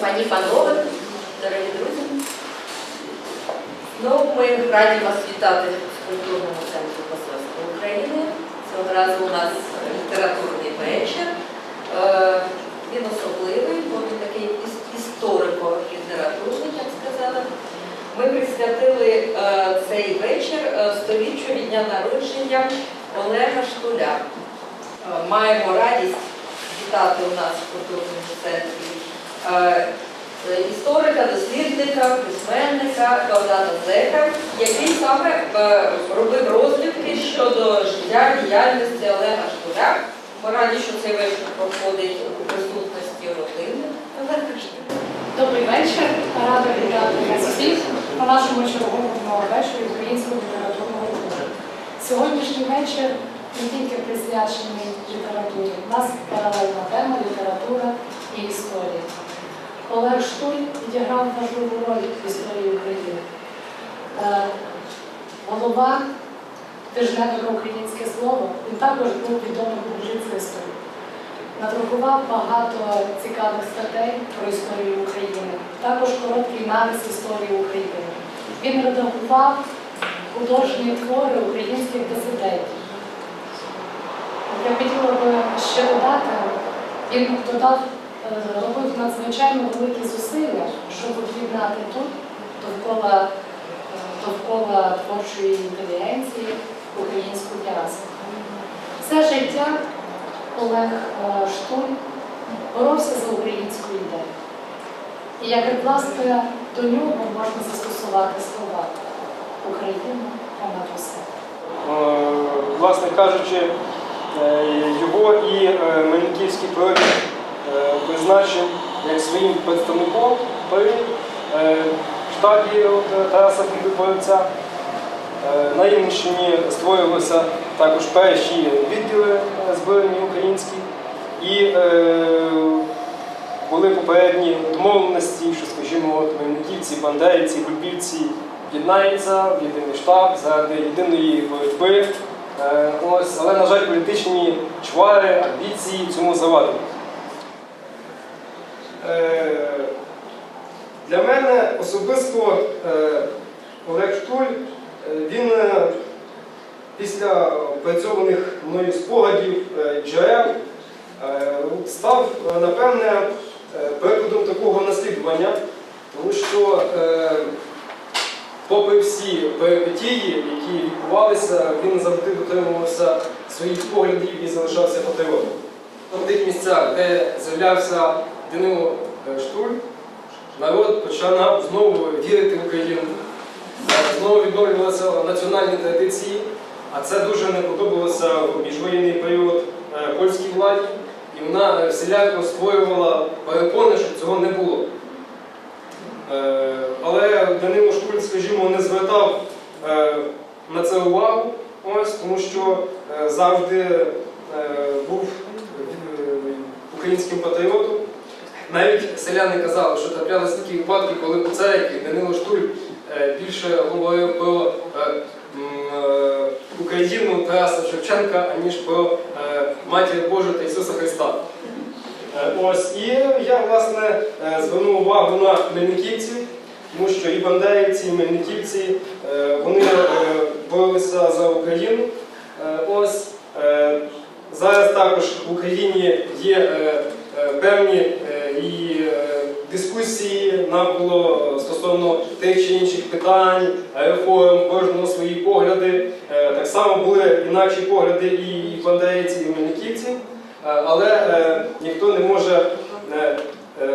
Пані панове, дорогі друзі. Ну, ми раді вас вітати в культурному центрі Посольства України. Цього разу у нас літературний вечір. Е, Він особливий, бо він такий історико-літературний, я б сказала. Ми присвятили е, цей вечір е, століттю від дня народження Олега Штуля. Маємо радість вітати у нас в культурному центрі історика, дослідника, письменника Богдана Зека, який саме е, робив розвідки щодо життя діяльності Олега Штуля. Ми раді, що цей вечір проходить у присутності родини. Добрий вечір. Рада вітати вас всіх на нашому черговому вечорі українського літературного клубу. Сьогоднішній вечір не тільки присвячений літературі. У нас паралельна тема література і історія. Олег Штуль відіграв важливу роль в історії України. Е, Голова тижневика Українське слово. Він також був відомим публіцистом. Надрукував багато цікавих статей про історію України, також короткий аналіз історії України. Він редагував художні твори українських дисидентів. Я хотіла би ще додати, він додав, робив надзвичайно великі зусилля, щоб об'єднати тут довкола, е, довкола творчої інтелігенції українську діаспору. Все життя Олег е, Штуль боровся за українську ідею. І як власне до нього можна застосувати слова Україна понад усе. Е, власне кажучи, е, його і е, Мельниківський проект е, призначив як своїм представником при е, штабі е, Тараса. Е, На Рівненщині створювалися також перші відділи е, збройні українські і е, були попередні домовленості, що, скажімо, Мельниківці, Бандерівці, Гульбівці єднаються в єдиний штаб заради єдиної боротьби. Е, Ось, але, на жаль, політичні чвари, амбіції цьому завадили. Е, Для мене особисто е, Олег Штуль, е, він після опрацьованих мною спогадів джерел став, напевне, прикладом такого наслідування, тому що, попри всі перипетії, які відбувалися, він завжди дотримувався своїх поглядів і залишався патріотом. В тих місцях, де з'являвся Данило е, Штуль, народ почав знову вірити в Україну, Е, знову відновлювалися національні традиції, а це дуже не подобалося в міжвоєнний період е, польській владі, і вона всіляко створювала перепони, щоб цього не було. Але Данило Штуль, скажімо, не звертав на це увагу, ось, тому що завжди був українським патріотом. Навіть селяни казали, що траплялися такі випадки, коли у церкві Данило Штуль е, більше говорив про е, е, Україну Тараса Шевченка, аніж про Матір Божу та Ісуса Христа. Ось, і я, власне, звернув увагу на мельниківців, тому що і бандерівці, і мельниківці, вони боролися за Україну. Ось, зараз також в Україні є певні і е, дискусії навколо стосовно тих чи інших питань, реформ, кожного свої погляди. Е, Так само були інакші погляди і бандерівців, і мельниківців. Е, Але е, ніхто не може е, е,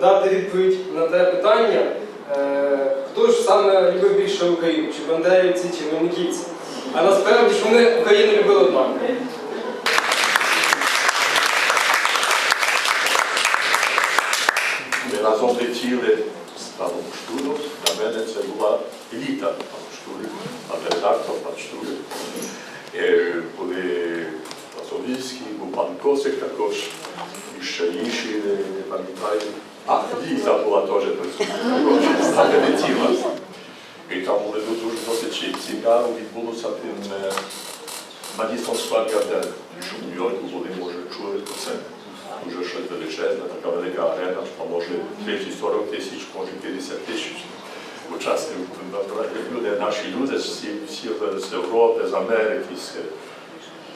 дати відповідь на те питання, е, хто ж саме любив більше Україну, чи бандерівці, чи мельниківці. А насправді ж вони Україну любили однаково. Разом летіли з паном Штуром, для мене це була еліта пан Штурик, пан редактор, пан Штурик. Е, Були Лазовільський, був пан Косик також, і ще інші, не, не пам'ятаю. А, Ліза була теж присутня, також летіла. І там були дуже досить цікаво, відбулося тим Madison Square Garden, що в Нью-Йорку вони, може, чули про це. Дуже щось величезне, така велика арена, що може 30-40 тисяч, може 50 тисяч учасників. Люди, наші люди, всі, всі з Європи, з Америки, з,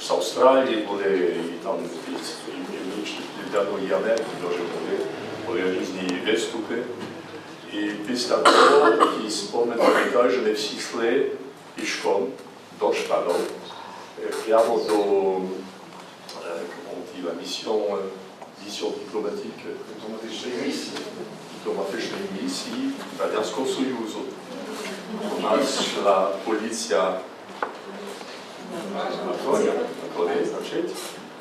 з Австралії були, і там і, і, і, і Америки дуже були, були різні виступи. І після того спомин пам'ятаю, що ми всі йшли пішком до штабу, е, прямо до е, la mission, euh, mission diplomatique, дипломатичної місії, дипломатичної місії Радянського Союзу. У нас йшла поліція Анатолія, Анатолій, значить,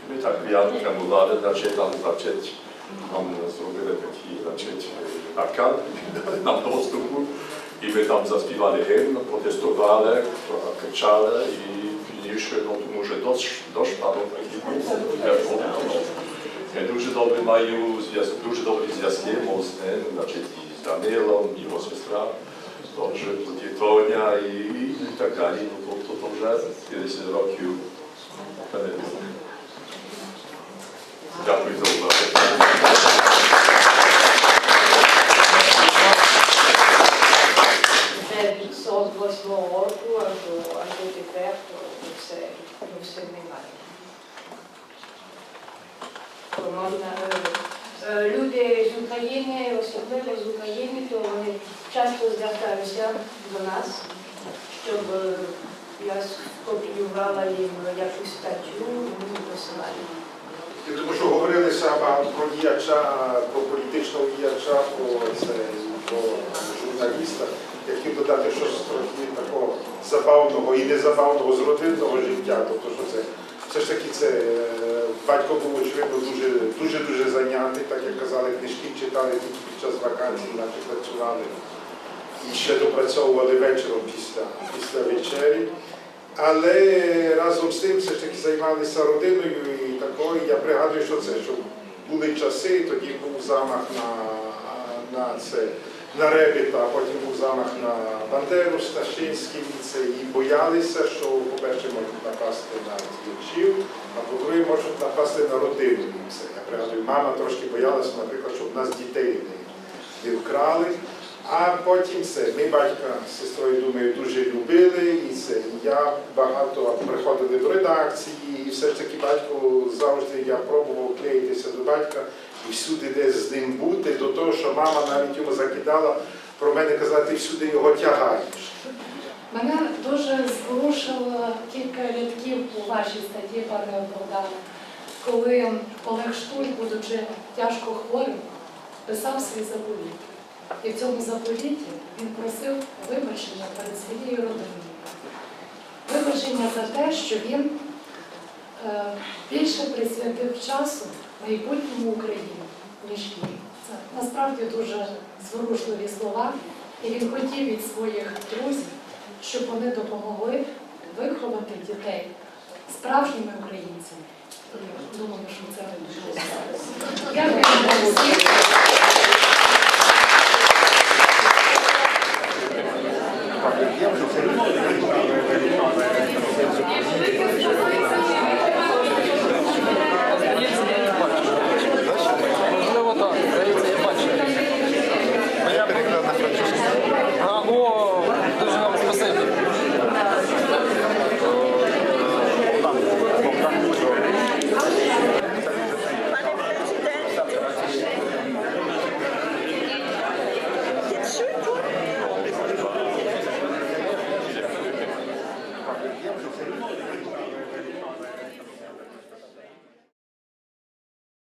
ми так п'янка була, значить, там, значить, нам зробили такі, значить, аркад, дали нам доступу, і ми там заспівали гімн, протестували, кричали, і пізніше, ну, тому що дощ, дощ падав такий був, я пам'ятаю. Я дуже добре маю зв'язок, дуже добрі зв'язки з ним, значить, і з Данилом, і його сестра, Dobrze, тоді Тоня і, і так далі. Ну, тобто то вже 50 років. Дякую за увагу. Від 48 року аж до, тепер, то все, ми все не маємо. То можна, е, е, люди з України, особливо з України, то вони часто звертаються до нас, щоб е, я скопіювала їм якусь статтю, вони посилали. Тому що говорилися багато про діяча, про політичного діяча, про, це, про журналіста. Я хотів додати щось трохи такого забавного і незабавного з родинного життя. Тобто, що це все ж таки це батько був очевидно дуже дуже дуже зайнятий, так як казали, книжки читали тільки під час вакансій, наче працювали і ще допрацьовували вечором після, після вечері. Але разом з тим все ж таки займалися родиною і такою. Я пригадую, що це, що були часи, тоді був замах на, на це. На Ребіта, а потім був замах на Бандеру, Сташинський, це, і боялися, що, по-перше, можуть напасти на діячів, а по-друге, можуть напасти на родину. Це. Я пригадую, мама трошки боялася, наприклад, щоб нас дітей не вкрали. А потім це. Ми батька з сестрою, думаю, дуже любили, і це. Я багато приходили до редакції, і все ж таки батько завжди я пробував клеїтися до батька всюди десь з ним бути, до того, що мама навіть йому закидала про мене казати, всюди його тягаєш. Мене дуже зворушило кілька рядків у вашій статті, пане Богдане, коли Олег Штуль, будучи тяжко хворим, писав свій заповіт. І в цьому заповіті він просив вибачення перед своєю родиною. Вибачення за те, що він е, більше присвятив часу майбутньому Україні, ніж ми. Це насправді дуже зворушливі слова. І він хотів від своїх друзів, щоб вони допомогли виховати дітей справжніми українцями. Думаю, що це дуже Дякую.